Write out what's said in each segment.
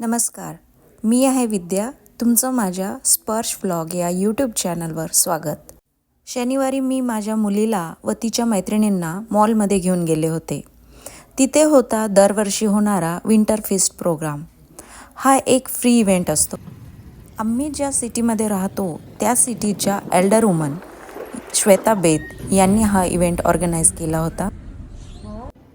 नमस्कार. मी आहे विद्या. तुमचं माझ्या स्पर्श व्लॉग या यूट्यूब चॅनलवर स्वागत. शनिवारी मी माझ्या मुलीला व तिच्या मैत्रिणींना मॉलमध्ये घेऊन गेले होते. तिथे होता दरवर्षी होणारा विंटर फिस्ट प्रोग्राम. हा एक फ्री इव्हेंट असतो. आम्ही ज्या सिटीमध्ये राहतो त्या सिटीच्या एल्डर वुमन श्वेता बेत यांनी हा इव्हेंट ऑर्गनाईज केला होता.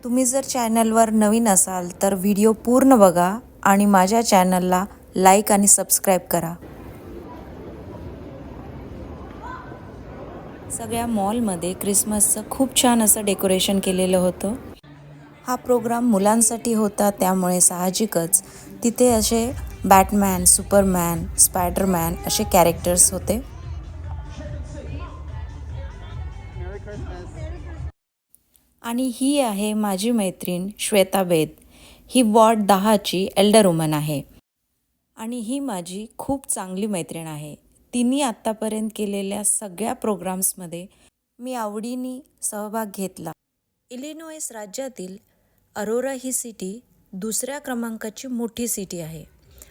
तुम्ही जर चॅनलवर नवीन असाल तर व्हिडिओ पूर्ण बघा. आणि माझ्या चॅनलला लाईक आणि सबस्क्राईब करा. सगळ्या मॉलमध्ये क्रिसमसचं खूप छान असं डेकोरेशन केलेलं होतं. हा प्रोग्राम मुलांसाठी होता त्यामुळे साहजिकच तिथे असे बॅटमॅन सुपरमॅन स्पायडरमॅन असे कॅरेक्टर्स होते. आणि ही आहे माझी मैत्रीण श्वेता बेद. ही वॉर्ड दहाची एल्डर वुमन आहे. आणि ही माझी खूप चांगली मैत्रीण आहे. तिने आत्तापर्यंत केलेल्या सगळ्या प्रोग्राम्समध्ये मी आवडीने सहभाग घेतला. इलिनॉयस राज्यातील अरोरा ही सिटी दुसऱ्या क्रमांकाची मोठी सिटी आहे.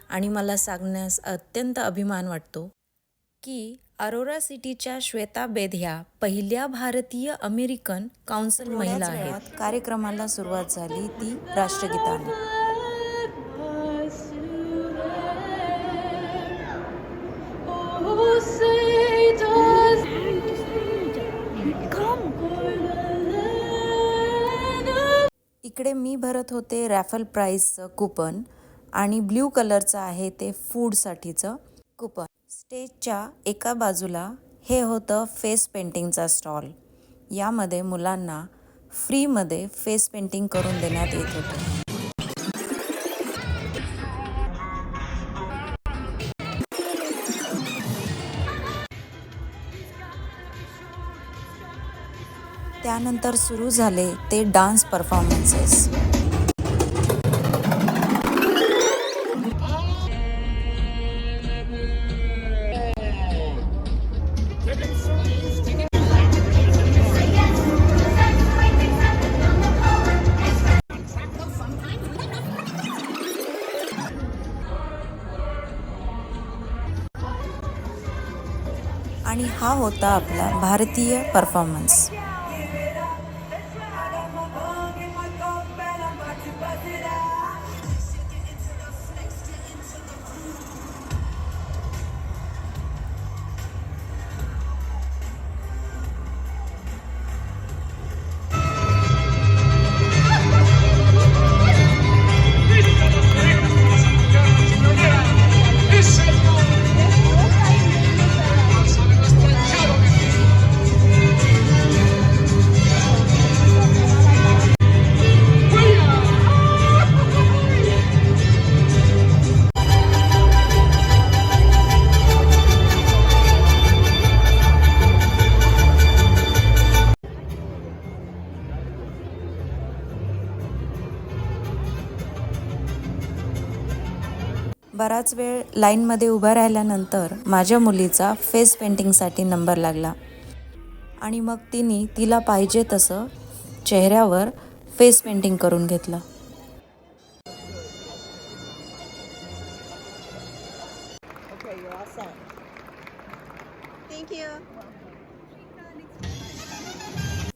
आणि मला सांगण्यास अत्यंत अभिमान वाटतो की अरोरा सिटीच्या श्वेता बेद ह्या पहिल्या भारतीय अमेरिकन काउन्सिल महिला आहेत. कार्यक्रमाला सुरुवात झाली ती राष्ट्रगीताने. इकडे मी भरत होते रॅफल प्राईजचं कुपन आणि ब्ल्यू कलरचं आहे ते फूडसाठीचं कुपन. स्टेजच्या एका बाजूला हे होतं फेस पेंटिंगचा स्टॉल. यामध्ये मुलांना फ्रीमध्ये फेस पेंटिंग करून देण्यात येत होतं. त्यानंतर सुरू झाले ते डान्स परफॉर्मन्सेस. हा होता आपला भारतीय परफॉर्मन्स बराच वेळ लाईनमध्ये उभं राहिल्यानंतर माझ्या मुलीचा फेस पेंटिंगसाठी नंबर लागला. आणि मग तिने तिला पाहिजे तसं चेहऱ्यावर फेस पेंटिंग करून घेतलं.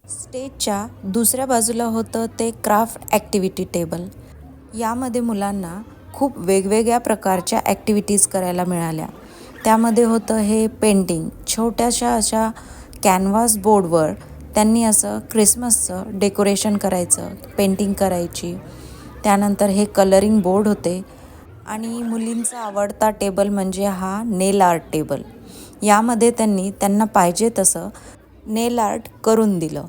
स्टेजच्या दुसऱ्या बाजूला होतं ते क्राफ्ट ॲक्टिव्हिटी टेबल. यामध्ये मुलांना खूप वेगवेगळ्या प्रकारच्या ॲक्टिव्हिटीज करायला मिळाल्या. त्यामध्ये होतं हे पेंटिंग छोट्याशा अशा कॅनव्हास बोर्डवर त्यांनी असं क्रिसमसचं डेकोरेशन करायचं पेंटिंग करायची. त्यानंतर हे कलरिंग बोर्ड होते. आणि मुलींचा आवडता टेबल म्हणजे हा नेल आर्ट टेबल यामध्ये त्यांनी त्यांना पाहिजे तसं नेल आर्ट करून दिलं.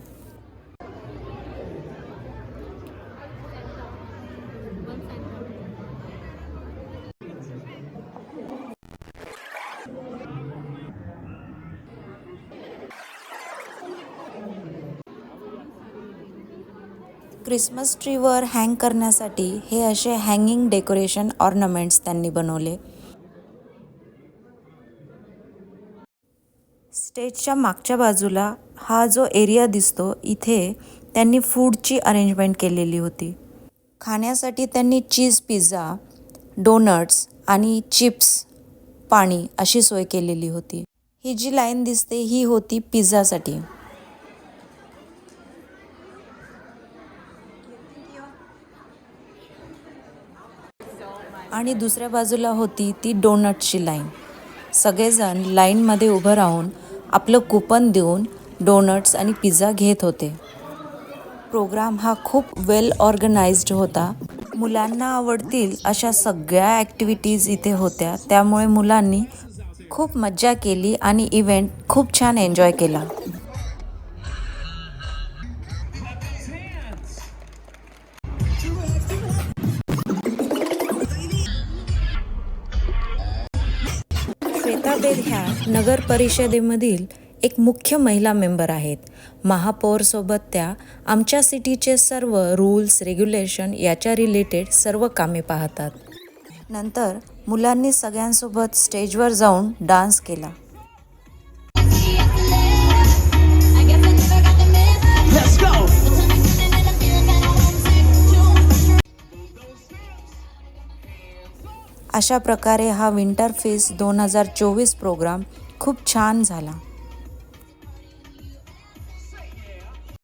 क्रिसमस ट्रीवर हँग करण्यासाठी हे असे हँगिंग डेकोरेशन ऑर्नमेंट्स त्यांनी बनवले. स्टेजच्या मागच्या बाजूला हा जो एरिया दिसतो इथे त्यांनी फूडची अरेंजमेंट केलेली होती. खाण्यासाठी त्यांनी चीज पिझ्झा डोनट्स आणि चिप्स पाणी अशी सोय केलेली होती. ही जी लाईन दिसते ही होती पिझ्झासाठी. आणि दुसऱ्या बाजूला होती ती डोनटची लाईन. सगळेजण लाईनमध्ये उभं राहून आपलं कुपन देऊन डोनट्स आणि पिझ्झा घेत होते. प्रोग्राम हा खूप वेल ऑर्गनाइज्ड होता. मुलांना आवडतील अशा सगळ्या ॲक्टिव्हिटीज इथे होत्या. त्यामुळे मुलांनी खूप मज्जा केली आणि इव्हेंट खूप छान एन्जॉय केला. श्वेताबेद ह्या नगर परिषदेमधील एक मुख्य महिला मेंबर आहेत. महापौरसोबत त्या आमच्या सिटीचे सर्व रूल्स रेग्युलेशन याच्या रिलेटेड सर्व कामे पाहतात. नंतर मुलांनी सगळ्यांसोबत स्टेजवर जाऊन डान्स केला. अशा प्रकारे हा विंटर फेस दोन हजार चोवीस प्रोग्राम खूप छान झाला.